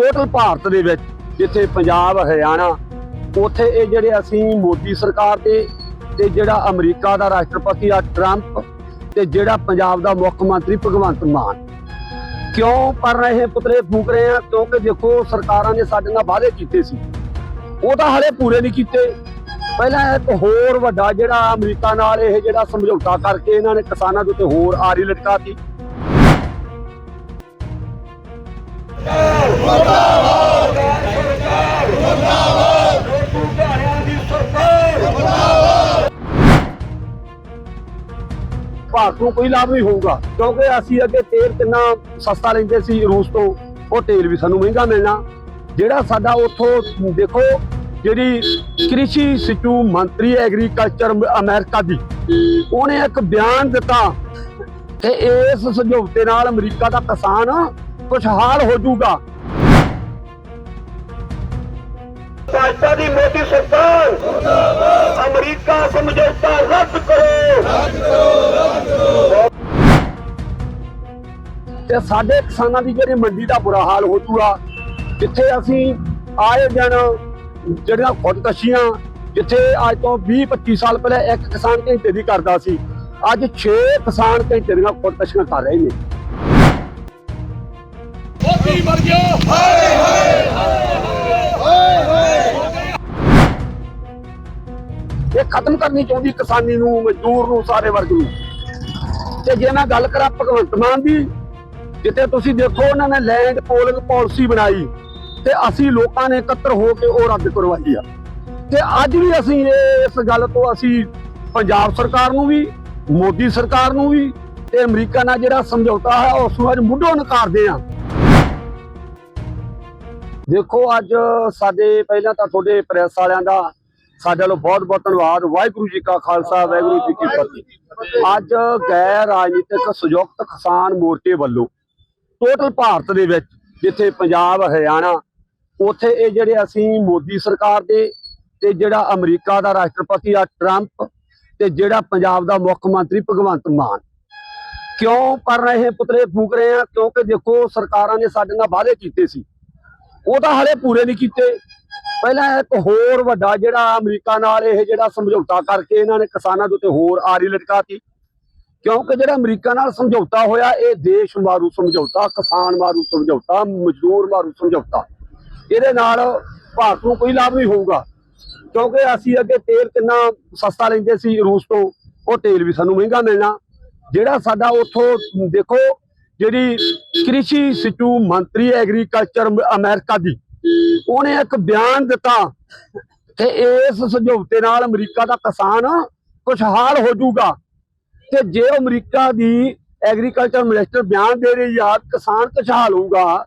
Total Bharat ਦੇ ਵਿੱਚ ਜਿੱਥੇ ਪੰਜਾਬ, ਹਰਿਆਣਾ, ਉੱਥੇ ਇਹ ਜਿਹੜੇ ਅਸੀਂ ਮੋਦੀ ਸਰਕਾਰ 'ਤੇ, ਤੇ ਜਿਹੜਾ ਅਮਰੀਕਾ ਦਾ ਰਾਸ਼ਟਰਪਤੀ ਆ ਟਰੰਪ, ਤੇ ਜਿਹੜਾ ਪੰਜਾਬ ਦਾ ਮੁੱਖ ਮੰਤਰੀ ਭਗਵੰਤ ਮਾਨ। ਕਿਉਂ ਪਰ ਰਹੇ ਪੁਤਲੇ ਫੂਕ ਰਹੇ ਆ? ਕਿਉਂਕਿ ਦੇਖੋ, ਸਰਕਾਰਾਂ ਨੇ ਸਾਡੇ ਨਾਲ ਵਾਅਦੇ ਕੀਤੇ ਸੀ। ਉਹ ਤਾਂ ਹਲੇ ਪੂਰੇ ਨਹੀਂ ਕੀਤੇ। ਪਹਿਲਾਂ ਇੱਕ ਹੋਰ ਵੱਡਾ ਜਿਹੜਾ ਅਮਰੀਕਾ ਨਾਲ ਇਹ ਜਿਹੜਾ ਸਮਝੌਤਾ ਕਰਕੇ ਇਹਨਾਂ ਨੇ ਕਿਸਾਨਾਂ ਦੇ ਉੱਤੇ ਹੋਰ ਆਰੀ ਲਟਕਾਤੀ। ਭਾਰਤ ਨੂੰ ਕੋਈ ਲਾਭ ਨਹੀਂ ਹੋਊਗਾ, ਕਿਉਂਕਿ ਅਸੀਂ ਅੱਗੇ ਤੇਲ ਕਿੰਨਾ ਸਸਤਾ ਲੈਂਦੇ ਸੀ ਰੂਸ ਤੋਂ, ਉਹ ਤੇਲ ਵੀ ਸਾਨੂੰ ਮਹਿੰਗਾ ਮਿਲਣਾ। ਜਿਹੜਾ ਸਾਡਾ ਉੱਥੋਂ, ਦੇਖੋ, ਜਿਹੜੀ ਕ੍ਰਿਸ਼ੀ ਸਿਚੂ ਮੰਤਰੀ ਐਗਰੀਕਲਚਰ ਅਮਰੀਕਾ ਦੀ, ਉਹਨੇ ਇੱਕ ਬਿਆਨ ਦਿੱਤਾ ਕਿ ਇਸ ਸਮਝੌਤੇ ਨਾਲ ਅਮਰੀਕਾ ਦਾ ਕਿਸਾਨ ਖੁਸ਼ਹਾਲ ਹੋ ਜਾਊਗਾ। ਭਾਜਪਾ ਦੀ ਮੋਦੀ ਸਰਕਾਰ। ਅਮਰੀਕਾ ਸਮਝੌਤਾ ਰੱਦ ਕਰੋ। ਤੇ ਸਾਡੇ ਕਿਸਾਨਾਂ ਦੀ ਜਿਹੜੀ ਮੰਡੀ ਦਾ ਬੁਰਾ ਹਾਲ ਹੋ ਜੂਗਾ ਜਿੱਥੇ ਅਸੀਂ ਆਏ ਦਿਨ ਜਿਹੜੀਆਂ ਖੁਦਕਸ਼ੀਆਂ ਜਿੱਥੇ ਅੱਜ ਤੋਂ 20 25 ਸਾਲ ਪਹਿਲਾਂ ਇੱਕ ਕਿਸਾਨ ਘੰਟੇ ਦੀ ਕਰਦਾ ਸੀ ਅੱਜ 6 ਕਿਸਾਨ ਘੰਟੇ ਦੀਆਂ ਖੁਦਕਸ਼ੀਆਂ ਕਰ ਰਹੇ ਨੇ। ਮੋਦੀ ਮਰ ਗਿਆ। ਖਤਮ ਕਰਨੀ ਚਾਹੁੰਦੀ ਕਿਸਾਨੀ ਨੂੰ, ਮਜ਼ਦੂਰ ਨੂੰ, ਸਾਰੇ ਵਰਗ ਨੂੰ। ਤੇ ਜੇ ਮੈਂ ਗੱਲ ਕਰਾਂ ਭਗਵੰਤ ਮਾਨ ਦੀ, ਜਿੱਥੇ ਤੁਸੀਂ ਦੇਖੋ ਉਹਨਾਂ ਨੇ ਲੈਂਡ ਪੋਲਿੰਗ ਪਾਲਿਸੀ ਬਣਾਈ ਤੇ ਅਸੀਂ ਲੋਕਾਂ ਨੇ ਇਕੱਤਰ ਹੋ ਕੇ ਉਹ ਰੱਦ ਕਰਵਾਈ ਆ। ਤੇ ਅੱਜ ਵੀ ਅਸੀਂ ਇਸ ਗੱਲ ਤੋਂ ਅਸੀਂ ਪੰਜਾਬ ਸਰਕਾਰ ਨੂੰ ਵੀ, ਮੋਦੀ ਸਰਕਾਰ ਨੂੰ ਵੀ ਤੇ ਅਮਰੀਕਾ ਨਾਲ ਜਿਹੜਾ ਸਮਝੌਤਾ ਹੈ, ਉਸ ਨੂੰ ਅੱਜ ਮੁੱਢੋਂ ਨਕਾਰਦੇ ਆ ਦੇਖੋ ਅੱਜ ਸਾਡੇ ਪਹਿਲਾਂ ਤਾਂ ਤੁਹਾਡੇ ਪ੍ਰੈਸ ਵਾਲਿਆਂ ਦਾ ਸਾਡੇ ਵੱਲੋਂ ਬਹੁਤ ਬਹੁਤ ਧੰਨਵਾਦ। ਵਾਹਿਗੁਰੂ ਜੀ ਕਾ ਖਾਲਸਾ, ਵਾਹਿਗੁਰੂ ਜੀ ਕੀ ਫਤਿਹ। ਅੱਜ ਗੈਰ ਰਾਜਨੀਤਿਕ ਸੰਯੁਕਤ ਕਿਸਾਨ ਮੋਰਚੇ ਵੱਲੋਂ ਟੋਟਲ ਭਾਰਤ ਦੇ ਵਿੱਚ ਜਿੱਥੇ ਪੰਜਾਬ, ਹਰਿਆਣਾ, ਉੱਥੇ ਇਹ ਜਿਹੜੇ ਅਸੀਂ ਮੋਦੀ ਸਰਕਾਰ ਦੇ ਤੇ ਜਿਹੜਾ ਅਮਰੀਕਾ ਦਾ ਰਾਸ਼ਟਰਪਤੀ ਆ ਟਰੰਪ ਤੇ ਜਿਹੜਾ ਪੰਜਾਬ ਦਾ ਮੁੱਖ ਮੰਤਰੀ ਭਗਵੰਤ ਮਾਨ। ਕਿਉਂ ਕਰ ਰਹੇ ਪੁਤਲੇ ਫੂਕ ਰਹੇ ਆ ਕਿਉਂਕਿ ਦੇਖੋ, ਸਰਕਾਰਾਂ ਨੇ ਸਾਡੇ ਨਾਲ ਵਾਅਦੇ ਕੀਤੇ ਸੀ। ਉਹ ਤਾਂ ਹਲੇ ਪੂਰੇ ਨਹੀਂ ਕੀਤੇ। ਪਹਿਲਾਂ ਇੱਕ ਹੋਰ ਵੱਡਾ ਜਿਹੜਾ ਅਮਰੀਕਾ ਨਾਲ ਇਹ ਜਿਹੜਾ ਸਮਝੌਤਾ ਕਰਕੇ ਇਹਨਾਂ ਨੇ ਕਿਸਾਨਾਂ ਦੇ ਉੱਤੇ ਹੋਰ ਆਰੀ ਲਟਕਾਤੀ। ਕਿਉਂਕਿ ਜਿਹੜਾ ਅਮਰੀਕਾ ਨਾਲ ਸਮਝੌਤਾ ਹੋਇਆ, ਇਹ ਦੇਸ਼ ਮਾਰੂ ਸਮਝੌਤਾ, ਕਿਸਾਨ ਮਾਰੂ ਸਮਝੌਤਾ, ਮਜ਼ਦੂਰ ਮਾਰੂ ਸਮਝੌਤਾ। ਇਹਦੇ ਨਾਲ ਭਾਰਤ ਨੂੰ ਕੋਈ ਲਾਭ ਨਹੀਂ ਹੋਊਗਾ। ਕਿਉਂਕਿ ਅਸੀਂ ਅੱਗੇ ਤੇਲ ਕਿੰਨਾ ਸਸਤਾ ਲੈਂਦੇ ਸੀ ਰੂਸ ਤੋਂ, ਉਹ ਤੇਲ ਵੀ ਸਾਨੂੰ ਮਹਿੰਗਾ ਮਿਲਣਾ। ਜਿਹੜਾ ਸਾਡਾ ਉੱਥੋਂ, ਦੇਖੋ, ਜਿਹੜੀ ਕ੍ਰਿਸ਼ੀ ਸਿਚੂ ਮੰਤਰੀ ਐਗਰੀਕਲਚਰ ਅਮਰੀਕਾ ਦੀ ਉਹਨੇ ਇੱਕ ਬਿਆਨ ਦਿੱਤਾ ਕਿ ਇਸ ਸਮਝੌਤੇ ਨਾਲ ਅਮਰੀਕਾ ਦਾ ਕਿਸਾਨ ਖੁਸ਼ਹਾਲ ਹੋ ਜਾਊਗਾ। ਤੇ ਜੇ ਅਮਰੀਕਾ ਦੀ ਐਗਰੀਕਲਚਰ ਮਿਨਿਸਟਰ ਬਿਆਨ ਦੇ ਰਹੀ ਆ, ਕਿਸਾਨ ਖੁਸ਼ਹਾਲ ਹੋਊਗਾ,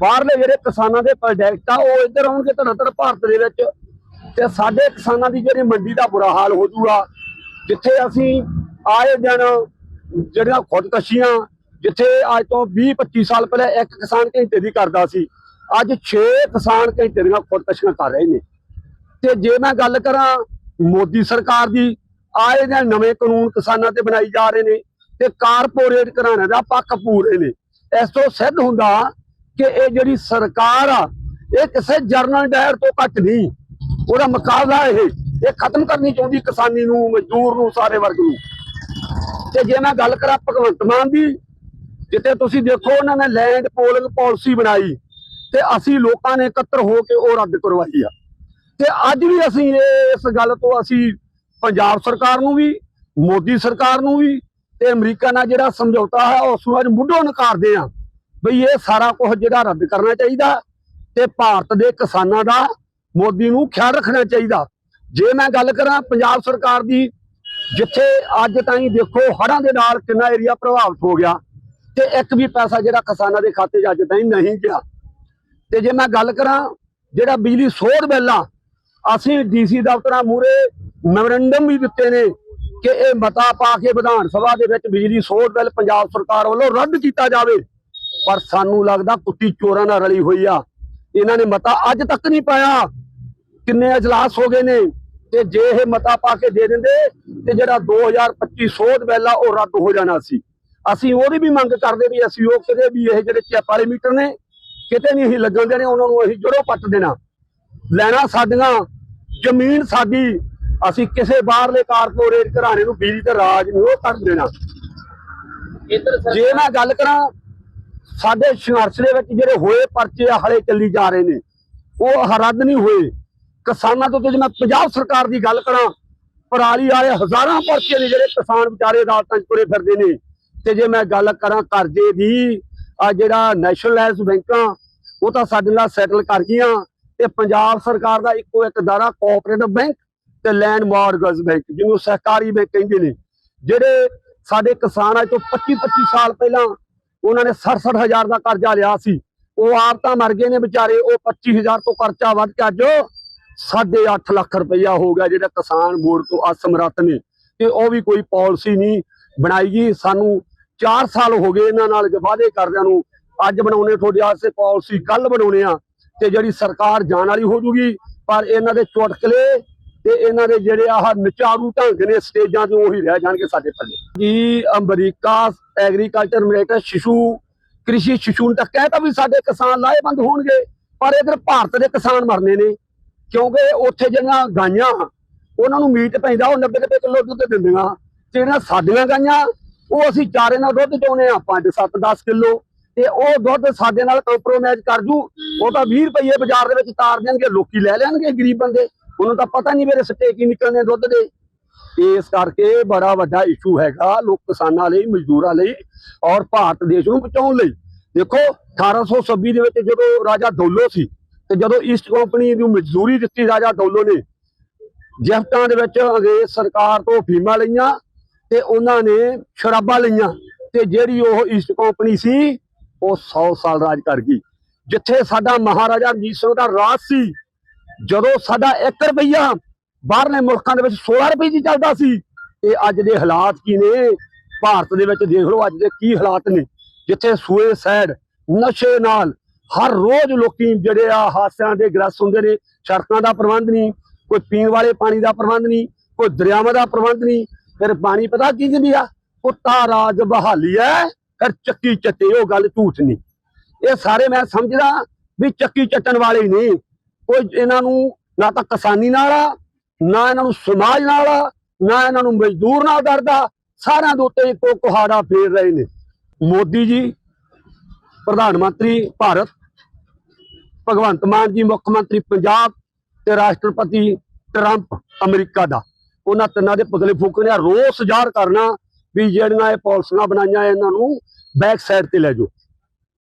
ਬਾਹਰਲੇ ਜਿਹੜੇ ਕਿਸਾਨਾਂ ਦੇ ਪ੍ਰੋਜੈਕਟ ਆ, ਉਹ ਇੱਧਰ ਆਉਣਗੇ ਧੜਤੜ ਭਾਰਤ ਦੇ ਵਿੱਚ। ਤੇ ਸਾਡੇ ਕਿਸਾਨਾਂ ਦੀ ਜਿਹੜੀ ਮੰਡੀ ਦਾ ਬੁਰਾ ਹਾਲ ਹੋ ਜਾਊਗਾ, ਜਿੱਥੇ ਅਸੀਂ ਆਏ ਦਿਨ ਜਿਹੜੀਆਂ ਖੁਦਕਸ਼ੀਆਂ, ਜਿੱਥੇ ਅੱਜ ਤੋਂ 20 25 ਸਾਲ ਪਹਿਲਾਂ ਇੱਕ ਕਿਸਾਨ ਘੰਟੇ ਦੀ ਕਰਦਾ ਸੀ ਅੱਜ 6 ਕਿਸਾਨ ਘੰਟੇ ਦੀਆਂ ਖੁਦਕਸ਼ੀਆਂ ਕਰ ਰਹੇ ਨੇ। ਤੇ ਜੇ ਮੈਂ ਗੱਲ ਕਰਾਂ ਮੋਦੀ ਸਰਕਾਰ ਦੀ, ਆਏ ਦਿਨ ਨਵੇਂ ਕਾਨੂੰਨ ਕਿਸਾਨਾਂ ਤੇ ਬਣਾਈ ਜਾ ਰਹੇ ਨੇ ਤੇ ਕਾਰਪੋਰੇਟ ਘਰਾਣੇ ਦਾ ਪੱਖ ਪੂਰੇ ਨੇ। ਇਸ ਤੋਂ ਸਿੱਧ ਹੁੰਦਾ ਕਿ ਇਹ ਜਿਹੜੀ ਸਰਕਾਰ ਆ, ਇਹ ਕਿਸੇ ਜਰਨਲ ਡਾਇਰ ਤੋਂ ਘੱਟ ਨਹੀਂ। ਉਹਦਾ ਮੁਕਾਬਲਾ ਇਹ ਇਹ ਖਤਮ ਕਰਨੀ ਚਾਹੁੰਦੀ ਕਿਸਾਨੀ ਨੂੰ, ਮਜ਼ਦੂਰ ਨੂੰ, ਸਾਰੇ ਵਰਗ ਨੂੰ। ਤੇ ਜੇ ਮੈਂ ਗੱਲ ਕਰਾਂ ਭਗਵੰਤ ਮਾਨ ਦੀ, ਜਿੱਥੇ ਤੁਸੀਂ ਦੇਖੋ ਉਹਨਾਂ ਨੇ ਲੈਂਡ ਪੋਲਿੰਗ ਪਾਲਿਸੀ ਬਣਾਈ। ਤੇ ਅਸੀਂ ਲੋਕਾਂ ਨੇ ਇਕੱਤਰ ਹੋ ਕੇ ਉਹ ਰੱਦ ਕਰਵਾਈ ਆ। ਤੇ ਅੱਜ ਵੀ ਅਸੀਂ ਇਸ ਗੱਲ ਤੋਂ ਅਸੀਂ ਪੰਜਾਬ ਸਰਕਾਰ ਨੂੰ ਵੀ, ਮੋਦੀ ਸਰਕਾਰ ਨੂੰ ਵੀ ਤੇ ਅਮਰੀਕਾ ਨਾਲ ਜਿਹੜਾ ਸਮਝੌਤਾ ਹੈ, ਉਸ ਨੂੰ ਅੱਜ ਮੁੱਢੋਂ ਨਕਾਰਦੇ ਆ ਬਈ ਇਹ ਸਾਰਾ ਕੁਝ ਜਿਹੜਾ ਰੱਦ ਕਰਨਾ ਚਾਹੀਦਾ ਤੇ ਭਾਰਤ ਦੇ ਕਿਸਾਨਾਂ ਦਾ, ਮੋਦੀ ਨੂੰ ਖਿਆਲ ਰੱਖਣਾ ਚਾਹੀਦਾ। ਜੇ ਮੈਂ ਗੱਲ ਕਰਾਂ ਪੰਜਾਬ ਸਰਕਾਰ ਦੀ, ਜਿੱਥੇ ਅੱਜ ਤਾਈਂ ਦੇਖੋ ਹੜ੍ਹਾਂ ਦੇ ਨਾਲ ਕਿੰਨਾ ਏਰੀਆ ਪ੍ਰਭਾਵਿਤ ਹੋ ਗਿਆ ਤੇ ਇੱਕ ਵੀ ਪੈਸਾ ਜਿਹੜਾ ਕਿਸਾਨਾਂ ਦੇ ਖਾਤੇ 'ਚ ਅੱਜ ਤਾਈਂ ਨਹੀਂ ਗਿਆ। ਤੇ ਜੇ ਮੈਂ ਗੱਲ ਕਰਾਂ ਜਿਹੜਾ ਬਿਜਲੀ ਸੋਧ ਬਿੱਲ ਆ, ਅਸੀਂ ਡੀਸੀ ਦਫ਼ਤਰਾਂ ਮੂਰੇ ਮੈਮੋਰੰਡਮ ਵੀ ਦਿੱਤੇ ਨੇ ਕਿ ਇਹ ਮਤਾ ਪਾ ਕੇ ਵਿਧਾਨ ਸਭਾ ਦੇ ਵਿੱਚ ਬਿਜਲੀ ਸੋਧ ਬਿੱਲ ਪੰਜਾਬ ਸਰਕਾਰ ਵੱਲੋਂ ਰੱਦ ਕੀਤਾ ਜਾਵੇ। ਪਰ ਸਾਨੂੰ ਲੱਗਦਾ ਕੁੱਤੀ ਚੋਰਾਂ ਨਾਲ ਰਲੀ ਹੋਈ ਆ। ਇਹਨਾਂ ਨੇ ਮਤਾ ਅੱਜ ਤੱਕ ਨਹੀਂ ਪਾਇਆ। ਕਿੰਨੇ ਅਜਲਾਸ ਹੋ ਗਏ ਨੇ ਤੇ ਜੇ ਇਹ ਮਤਾ ਪਾ ਕੇ ਦੇ ਦਿੰਦੇ ਤੇ ਜਿਹੜਾ 2025 ਸੋਧ ਬਿੱਲ ਆ, ਉਹ ਰੱਦ ਹੋ ਜਾਣਾ ਸੀ। ਅਸੀਂ ਉਹਦੀ ਵੀ ਮੰਗ ਕਰਦੇ ਵੀ ਅਸੀਂ ਉਹ ਕਿਤੇ ਵੀ ਇਹ ਜਿਹੜੇ ਚੈਪ ਵਾਲੇ ਮੀਟਰ ਨੇ ਕਿਤੇ ਨਹੀਂ ਅਸੀਂ ਲੱਗਣ ਦੇਣੇ ਉਹਨਾਂ ਨੂੰ ਅਸੀਂ ਜੜੋਂ ਪੱਟ ਦੇਣਾ। ਲੈਣਾ ਸਾਡੀਆਂ ਜ਼ਮੀਨ ਸਾਡੀ ਅਸੀਂ ਕਿਸੇ ਬਾਹਰਲੇ ਕਾਰਪੋਰੇਟ ਘਰਾਣੇ ਨੂੰ ਬਿਜਲੀ ਤੇ ਰਾਜ ਨਹੀਂ ਉਹ ਕਰ ਦੇਣਾ। ਜੇ ਮੈਂ ਗੱਲ ਕਰਾਂ ਸਾਡੇ ਸੰਘਰਸ਼ ਦੇ ਵਿੱਚ ਜਿਹੜੇ ਹੋਏ ਪਰਚੇ ਆ ਹਲੇ ਚੱਲੀ ਜਾ ਰਹੇ ਨੇ ਉਹ ਰੱਦ ਨਹੀਂ ਹੋਏ। ਕਿਸਾਨਾਂ ਤੋਂ ਤੇ ਜੇ ਮੈਂ ਪੰਜਾਬ ਸਰਕਾਰ ਦੀ ਗੱਲ ਕਰਾਂ ਪਰਾਲੀ ਵਾਲੇ ਹਜ਼ਾਰਾਂ ਪਰਚੇ ਨੇ ਜਿਹੜੇ ਕਿਸਾਨ ਵਿਚਾਰੇ ਅਦਾਲਤਾਂ 'ਚ ਤੁਰੇ ਫਿਰਦੇ ਨੇ। ਤੇ ਜੇ ਮੈਂ ਗੱਲ ਕਰਾਂ ਕਰਜ਼ੇ ਦੀ ਆ ਜਿਹੜਾ ਨੈਸ਼ਨਲਾਈਜ਼ ਬੈਂਕਾਂ ਉਹ ਤਾਂ ਸਾਡੇ ਨਾਲ ਸੈਟਲ ਕਰ ਗਈਆਂ ਤੇ ਪੰਜਾਬ ਸਰਕਾਰ ਦਾ ਇੱਕੋ ਇੱਕ ਦਾਰਾ ਕੋਆਪਰੇਟਿਵ ਬੈਂਕ ਤੇ ਲੈਂਡ ਮਾਰਗੇਜ ਬੈਂਕ ਜਿਹਨੂੰ ਸਹਿਕਾਰੀ ਬੈਂਕ ਕਹਿੰਦੇ ਨੇ। ਜਿਹੜੇ ਸਾਡੇ ਕਿਸਾਨ ਤੋਂ 25 25 ਸਾਲ ਪਹਿਲਾਂ ਉਹਨਾਂ ਨੇ 67000 ਦਾ ਕਰਜ਼ਾ ਲਿਆ ਸੀ। ਉਹ ਆਪ ਤਾਂ ਮਰ ਗਏ ਨੇ ਵਿਚਾਰੇ, ਉਹ 25000 ਤੋਂ ਕਰਜ਼ਾ ਵੱਧ ਕੇ ਅੱਜ 8.5 ਲੱਖ ਰੁਪਈਆ ਹੋ ਗਿਆ ਜਿਹੜਾ ਕਿਸਾਨ ਬੋਰਡ ਤੋਂ ਅਸਮਰੱਥ ਨੇ। ਤੇ ਉਹ ਵੀ ਕੋਈ ਪਾਲਿਸੀ ਨਹੀਂ ਬਣਾਈ ਗਈ। ਸਾਨੂੰ 4 ਸਾਲ ਹੋ ਗਏ ਇਹਨਾਂ ਨਾਲ ਵਾਅਦੇ ਕਰਦਿਆਂ ਨੂੰ। ਅੱਜ ਬਣਾਉਣੇ ਤੁਹਾਡੇ ਵਾਸਤੇ ਪਾਲਿਸੀ ਕੱਲ ਬਣਾਉਣੇ ਆ। ਤੇ ਜਿਹੜੀ ਸਰਕਾਰ ਜਾਣ ਵਾਲੀ ਹੋ ਜੂਗੀ, ਪਰ ਇਹਨਾਂ ਦੇ ਚੁਟਕਲੇ ਤੇ ਇਹਨਾਂ ਦੇ ਜਿਹੜੇ ਆਹ ਨਚਾਰੂ ਢੰਗ ਨੇ ਸਟੇਜਾਂ ਤੇ ਉਹੀ ਰਹਿ ਜਾਣਗੇ ਸਾਡੇ ਪੱਲੇ। ਜੀ, ਅਮਰੀਕਾ, ਐਗਰੀਕਲਚਰ ਮਿਨਿਸਟਰ ਸ਼ਿਸ਼ੂ, ਕ੍ਰਿਸ਼ੀ ਸ਼ਿਸ਼ੂ ਨੇ ਤਾਂ ਕਹਿਤਾ ਵੀ ਸਾਡੇ ਕਿਸਾਨ ਲਾਹੇਵੰਦ ਹੋਣਗੇ, ਪਰ ਇਧਰ ਭਾਰਤ ਦੇ ਕਿਸਾਨ ਮਰਨੇ ਨੇ। ਕਿਉਂਕਿ ਉੱਥੇ ਜਿਹੜੀਆਂ ਗਾਈਆਂ, ਉਹਨਾਂ ਨੂੰ ਮੀਟ ਪੈਂਦਾ, ਉਹ 90 ਰੁਪਏ ਕਿਲੋ ਦੁੱਧ ਦਿੰਦੀਆਂ। ਤੇ ਜਿਹੜੀਆਂ ਸਾਡੀਆਂ ਗਾਈਆਂ ਉਹ ਅਸੀਂ ਚਾਰੇ ਨਾਲ ਦੁੱਧ ਚੋਣੇ ਆ 5 7 10 ਕਿਲੋ, ਤੇ ਉਹ ਦੁੱਧ ਸਾਡੇ ਨਾਲ ਕੰਪਰੋਮਾਈਜ਼ ਕਰ ਜੂ। ਉਹ ਤਾਂ 20 ਰੁਪਏ ਬਾਜ਼ਾਰ ਦੇ ਵਿੱਚ ਤਾਰ ਦੇਣਗੇ, ਲੋਕੀ ਲੈ ਲੈਣਗੇ ਗਰੀਬ ਬੰਦੇ। ਉਹਨੂੰ ਤਾਂ ਪਤਾ ਨਹੀਂ ਮੇਰੇ ਸੱਟੇ ਕੀ ਨਿਕਲਣੇ ਦੁੱਧ ਦੇ। ਇਸ ਕਰਕੇ ਬੜਾ ਵੱਡਾ ਇਸ਼ੂ ਹੈਗਾ ਲੋਕ ਕਿਸਾਨਾਂ ਲਈ, ਮਜ਼ਦੂਰਾਂ ਲਈ ਔਰ ਭਾਰਤ ਦੇਸ਼ ਨੂੰ ਬਚਾਉਣ ਲਈ। ਦੇਖੋ 1826 ਦੇ ਵਿੱਚ ਜਦੋਂ ਰਾਜਾ ਦੌਲੋ ਸੀ, ਤੇ ਜਦੋਂ ਈਸਟ ਕੰਪਨੀ ਨੂੰ ਮਜ਼ਦੂਰੀ ਦਿੱਤੀ ਰਾਜਾ ਦੌਲੋ ਨੇ ਜਫਟਾਂ ਦੇ ਵਿੱਚ ਅੰਗਰੇਜ਼ ਸਰਕਾਰ ਤੋਂ ਫੀਮਾਂ ਲਈਆਂ ਤੇ ਉਹਨਾਂ ਨੇ ਸ਼ਰਾਬਾਂ ਲਈਆਂ ਤੇ ਜਿਹੜੀ ਉਹ ਈਸਟ ਕੰਪਨੀ ਸੀ, ਉਹ 100 ਸਾਲ ਰਾਜ ਕਰ ਗਈ। ਜਿੱਥੇ ਸਾਡਾ ਮਹਾਰਾਜਾ ਰਣਜੀਤ ਸਿੰਘ ਦਾ ਰਾਜ ਸੀ, ਜਦੋਂ ਸਾਡਾ 1 ਰੁਪਈਆ ਬਾਹਰਲੇ ਮੁਲਕਾਂ ਦੇ ਵਿੱਚ 16 ਰੁਪਏ ਦੀ ਚੱਲਦਾ ਸੀ ਤੇ ਅੱਜ ਦੇ ਹਾਲਾਤ ਕੀ ਨੇ? ਭਾਰਤ ਦੇ ਵਿੱਚ ਦੇਖ ਲਓ, ਅੱਜ ਦੇ ਕੀ ਹਾਲਾਤ ਨੇ? ਜਿੱਥੇ ਸੁਇਸਾਈਡ ਨਸ਼ੇ ਨਾਲ ਹਰ ਰੋਜ਼ ਲੋਕੀ ਜਿਹੜੇ ਆ ਹਾਦਸਿਆਂ ਦੇ ਗ੍ਰਸ ਹੁੰਦੇ ਨੇ, ਸੜਕਾਂ ਦਾ ਪ੍ਰਬੰਧ ਨਹੀਂ, ਕੋਈ ਪੀਣ ਵਾਲੇ ਪਾਣੀ ਦਾ ਪ੍ਰਬੰਧ ਨਹੀਂ, ਕੋਈ ਦਰਿਆਵਾਂ ਦਾ ਪ੍ਰਬੰਧ ਨਹੀਂ ਫਿਰ ਬਾਣੀ ਪਤਾ ਕੀ ਕਹਿੰਦੀ ਆ? ਕੁੱਤਾ ਰਾਜ ਬਹਾਲੀ ਹੈ ਫਿਰ ਚੱਕੀ ਚੱਟੇ, ਉਹ ਗੱਲ ਝੂਠ ਨਹੀਂ। ਇਹ ਸਾਰੇ ਮੈਂ ਸਮਝਦਾ ਵੀ ਚੱਕੀ ਚੱਟਣ ਵਾਲੇ ਹੀ ਨੇ ਕੋਈ ਇਹਨਾਂ ਨੂੰ ਨਾ ਤਾਂ ਕਿਸਾਨੀ ਨਾਲ ਆ, ਨਾ ਇਹਨਾਂ ਨੂੰ ਸਮਾਜ ਨਾਲ ਆ, ਨਾ ਇਹਨਾਂ ਨੂੰ ਮਜ਼ਦੂਰ ਨਾਲ ਡਰਦਾ। ਸਾਰਿਆਂ ਦੇ ਉੱਤੇ ਇੱਕੋ ਕੁਹਾੜਾ ਫੇਰ ਰਹੇ ਨੇ। ਮੋਦੀ ਜੀ, ਪ੍ਰਧਾਨ ਮੰਤਰੀ ਭਾਰਤ, ਭਗਵੰਤ ਮਾਨ ਜੀ, ਮੁੱਖ ਮੰਤਰੀ ਪੰਜਾਬ ਤੇ ਰਾਸ਼ਟਰਪਤੀ ਟਰੰਪ ਅਮਰੀਕਾ ਦਾ। ਉਹਨਾਂ ਤਿੰਨਾਂ ਦੇ ਪੁਤਲੇ ਫੂਕਣੇ ਆ ਰੋਸ ਜ਼ਾਹਰ ਕਰਨਾ ਵੀ ਜਿਹੜੀਆਂ ਇਹ ਪਾਲਿਸੀਆਂ ਬਣਾਈਆਂ ਇਹਨਾਂ ਨੂੰ ਬੈਕ ਸਾਈਡ ਤੇ ਲੈ ਜਾਓ।